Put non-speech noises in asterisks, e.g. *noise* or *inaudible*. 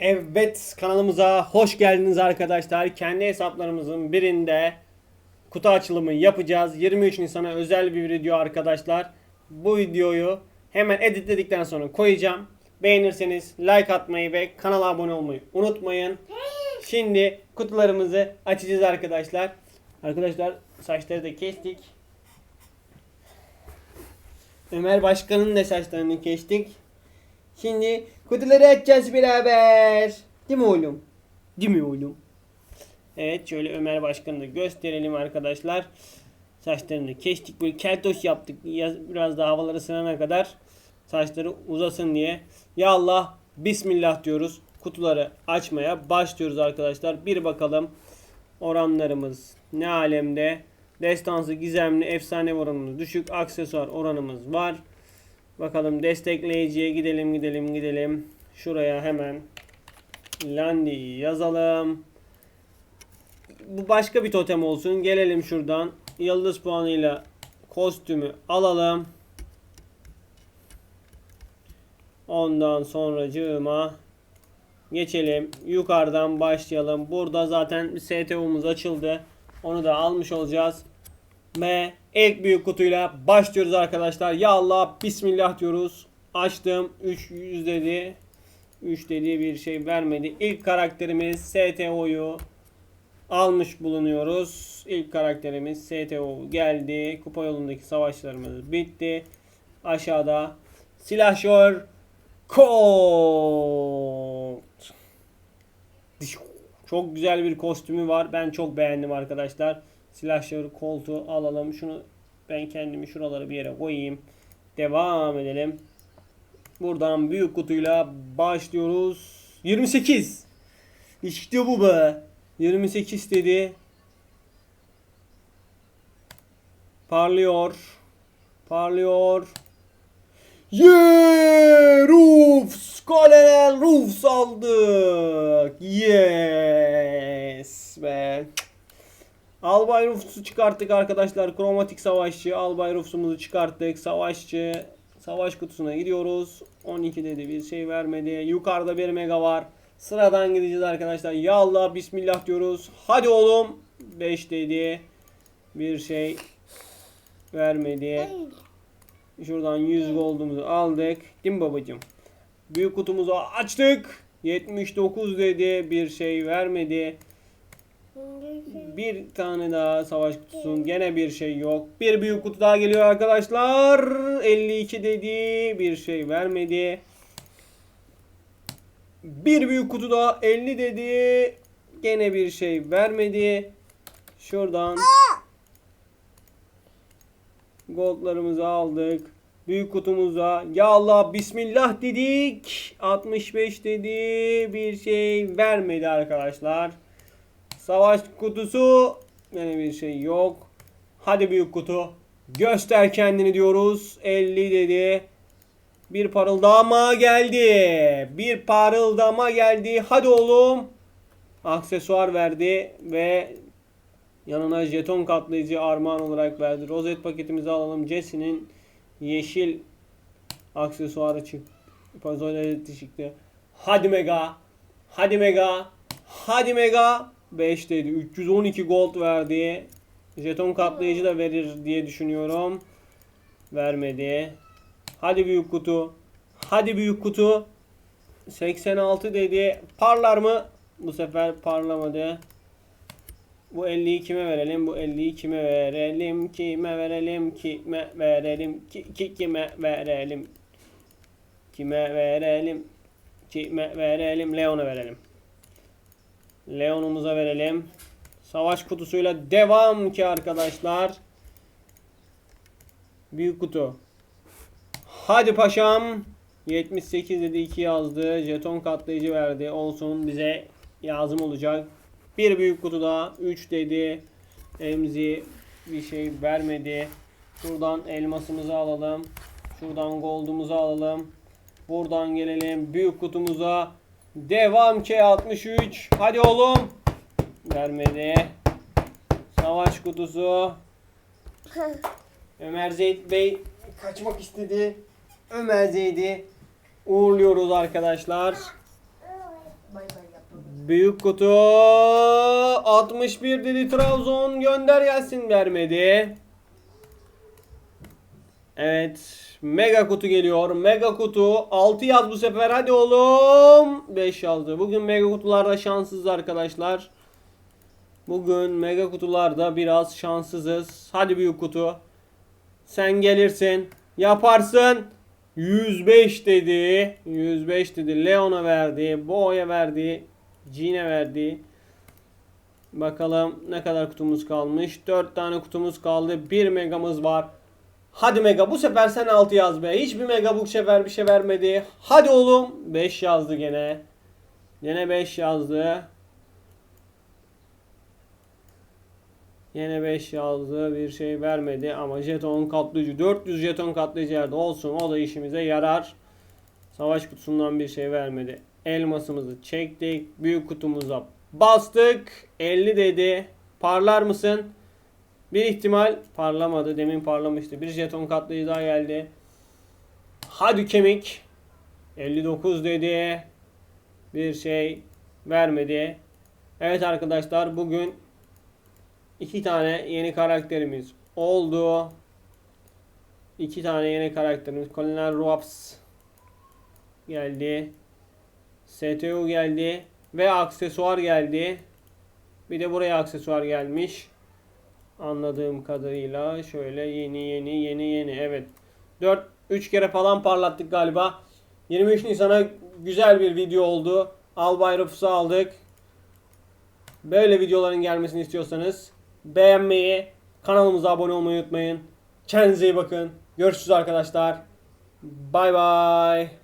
Evet kanalımıza hoş geldiniz arkadaşlar. Kendi hesaplarımızın birinde kutu açılımı yapacağız. 23 Nisan'a özel bir video arkadaşlar. Bu videoyu hemen editledikten sonra koyacağım. Beğenirseniz like atmayı ve kanala abone olmayı unutmayın. Şimdi kutularımızı açacağız arkadaşlar. Arkadaşlar saçları da kestik. Ömer Başkan'ın da saçlarını kestik. Şimdi kutuları açacağız beraber. Değil mi oğlum? Değil mi oğlum? Evet şöyle Ömer Başkan'ı gösterelim arkadaşlar. Saçlarını kestik böyle keltoş yaptık. Biraz daha havalar ısınana kadar saçları uzasın diye. Ya Allah Bismillah diyoruz. Kutuları açmaya başlıyoruz arkadaşlar. Bir bakalım oranlarımız ne alemde. Destansı, gizemli, efsane oranımız düşük. Aksesuar oranımız var. Bakalım destekleyiciye gidelim gidelim gidelim. Şuraya hemen Landi'yi yazalım. Bu başka bir totem olsun. Gelelim şuradan. Yıldız puanıyla kostümü alalım. Ondan sonracığıma geçelim. Yukarıdan başlayalım. Burada zaten STU'muz açıldı. Onu da almış olacağız. Ve ilk büyük kutuyla başlıyoruz arkadaşlar. Ya Allah bismillah diyoruz. Açtım. 300 dedi. 3 dediği bir şey vermedi. İlk karakterimiz STO'yu almış bulunuyoruz. İlk karakterimiz STO geldi. Kupa yolundaki savaşlarımız bitti. Aşağıda silahşör Colt. Çok güzel bir kostümü var. Ben çok beğendim arkadaşlar. Silahşör koltuğu alalım. Şunu ben kendimi şuralara bir yere koyayım. Devam edelim. Buradan büyük kutuyla başlıyoruz. 28. İşte bu be. 28 dedi. Parlıyor. Parlıyor. Yeah! Roofs! Colonel Roofs aldık. Yes be. Albay Rufus'u çıkarttık arkadaşlar. Kromatik savaşçı. Albay Rufus'umuzu çıkarttık. Savaşçı. Savaş kutusuna gidiyoruz. 12 dedi bir şey vermedi. Yukarıda bir mega var. Sıradan gideceğiz arkadaşlar. Ya Allah bismillah diyoruz. Hadi oğlum. 5 dedi. Bir şey vermedi. Şuradan 100 gold'umuzu aldık. Değil mi babacım? Büyük kutumuzu açtık. 79 dedi. Bir şey vermedi. Bir tane daha savaş kutusu. Gene bir şey yok. Bir büyük kutu daha geliyor arkadaşlar. 52 dedi. Bir şey vermedi. Bir büyük kutu daha 50 dedi. Gene bir şey vermedi. Şuradan goldlarımızı aldık. Büyük kutumuza ya Allah bismillah dedik. 65 dedi. Bir şey vermedi arkadaşlar. Savaş kutusu yine bir şey yok. Hadi büyük kutu. Göster kendini diyoruz. 50 dedi. Bir parıldama geldi. Bir parıldama geldi. Hadi oğlum. Aksesuar verdi ve yanına jeton katlayıcı armağan olarak verdi. Rozet paketimizi alalım. Jesse'nin yeşil aksesuarı çıktı. Pazareti çıktı. Hadi mega. Hadi mega. Hadi mega. 5 dedi. 312 gold verdi. Jeton katlayıcı da verir diye düşünüyorum. Vermedi. Hadi büyük kutu. Hadi büyük kutu. 86 dedi. Parlar mı? Bu sefer parlamadı. Bu 50'yi kime verelim? Bu 50'yi kime verelim? Kime verelim? Kime verelim? Ki, ki, kime verelim? Kime verelim? Kime verelim? Leon'a verelim. Leon'umuza verelim. Savaş kutusuyla devam ki arkadaşlar. Büyük kutu. Hadi paşam. 78 dedi 2 yazdı. Jeton katlayıcı verdi. Olsun bize lazım olacak. Bir büyük kutu daha. 3 dedi. Emzi bir şey vermedi. Şuradan elmasımızı alalım. Şuradan gold'umuzu alalım. Buradan gelelim büyük kutumuza. Devam ki 63. Hadi oğlum. Vermedi. Savaş kutusu. *laughs* Ömer Zeyd Bey kaçmak istedi. Ömer Zeyd'i uğurluyoruz arkadaşlar. Büyük kutu 61 dedi Trabzon gönder gelsin vermedi. Evet. Mega kutu geliyor. Mega kutu 6 yaz bu sefer hadi oğlum. 5 yazdı. Bugün mega kutularda şanssız arkadaşlar. Bugün mega kutularda biraz şanssızız. Hadi büyük kutu. Sen gelirsin. Yaparsın. 105 dedi. 105 dedi. Leon'a verdi. Bo'ya verdi. Jean'e verdi. Bakalım ne kadar kutumuz kalmış. 4 tane kutumuz kaldı. 1 megamız var. Hadi mega bu sefer sen 6 yaz be. Hiçbir mega bu sefer bir şey vermedi. Hadi oğlum. 5 yazdı gene. Gene 5 yazdı. Yine 5 yazdı. Bir şey vermedi ama jeton katlayıcı 400 jeton katlayıcı yerde olsun. O da işimize yarar. Savaş kutusundan bir şey vermedi. Elmasımızı çektik. Büyük kutumuza bastık. 50 dedi. Parlar mısın? Bir ihtimal parlamadı. Demin parlamıştı. Bir jeton katlayıcı daha geldi. Hadi kemik. 59 dedi. Bir şey vermedi. Evet arkadaşlar bugün iki tane yeni karakterimiz oldu. İki tane yeni karakterimiz. Colonel Rops geldi. STU geldi. Ve aksesuar geldi. Bir de buraya aksesuar gelmiş. Anladığım kadarıyla şöyle yeni yeni yeni yeni evet. 4 3 kere falan parlattık galiba. 23 Nisan'a güzel bir video oldu. Albay Rufus'u aldık. Böyle videoların gelmesini istiyorsanız beğenmeyi, kanalımıza abone olmayı unutmayın. Kendinize iyi bakın. Görüşürüz arkadaşlar. Bay bay.